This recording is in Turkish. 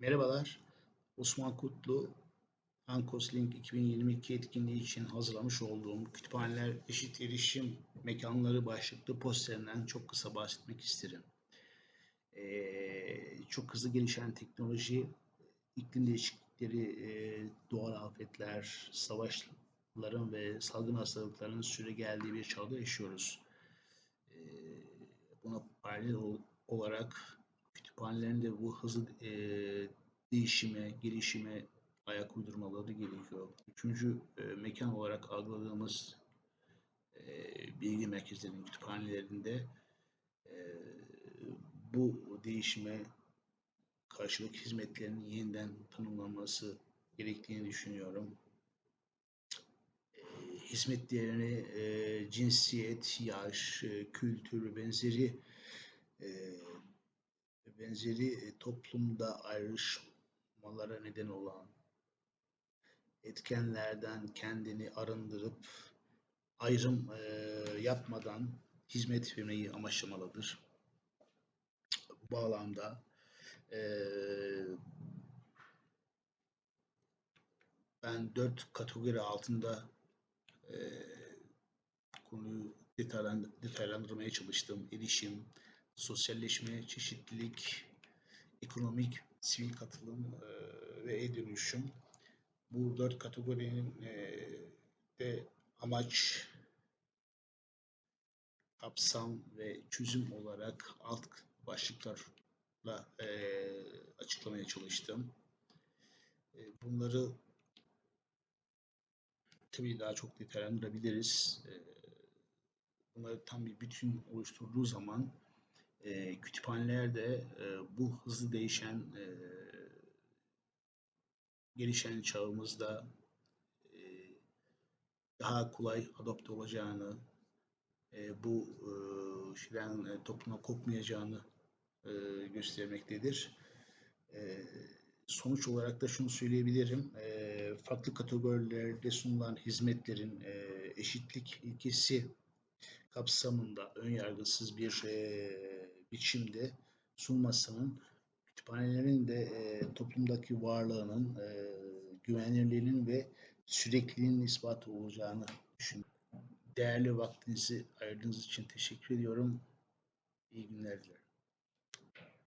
Merhabalar, Osman Kutlu, Ankos-Link 2022 etkinliği için hazırlamış olduğum Kütüphaneler Eşit Erişim Mekanları başlıklı posterinden çok kısa bahsetmek isterim. Ee, çok hızlı gelişen teknoloji, iklim değişiklikleri, e, doğal afetler, savaşların ve salgın hastalıkların süre geldiği bir çağda yaşıyoruz. Ee, buna paralel ol- olarak kütüphanelerin de bu hızlı e, değişime, gelişime ayak uydurmaları gerekiyor. Üçüncü e, mekan olarak algıladığımız e, bilgi merkezlerinin kütüphanelerinde e, bu değişime karşılık hizmetlerinin yeniden tanımlanması gerektiğini düşünüyorum. E, hizmet değerini e, cinsiyet, yaş, e, kültür benzeri e, ve benzeri e, toplumda ayrışmalara neden olan etkenlerden kendini arındırıp ayrım e, yapmadan hizmet vermeyi amaçlamalıdır. Bu bağlamda e, ben dört kategori altında e, konuyu detayland- detaylandırmaya çalıştım. Erişim, sosyalleşme, çeşitlilik, ekonomik, sivil katılım e, ve e-dönüşüm. Bu dört kategorinin e, de amaç, kapsam ve çözüm olarak alt başlıklarla e, açıklamaya çalıştım. E, bunları tabii daha çok detaylandırabiliriz. E, bunları tam bir bütün oluşturduğu zaman e, kütüphaneler e, bu hızlı değişen e, gelişen çağımızda e, daha kolay adapte olacağını, e, bu e, şeyden e, topluma kopmayacağını e, göstermektedir. E, sonuç olarak da şunu söyleyebilirim. E, farklı kategorilerde sunulan hizmetlerin e, eşitlik ilkesi kapsamında önyargısız bir e, biçimde sunmasının kütüphanelerin de e, toplumdaki varlığının, e, güvenilirliğinin ve sürekliliğinin ispatı olacağını düşünüyorum. Değerli vaktinizi ayırdığınız için teşekkür ediyorum. İyi günler dilerim.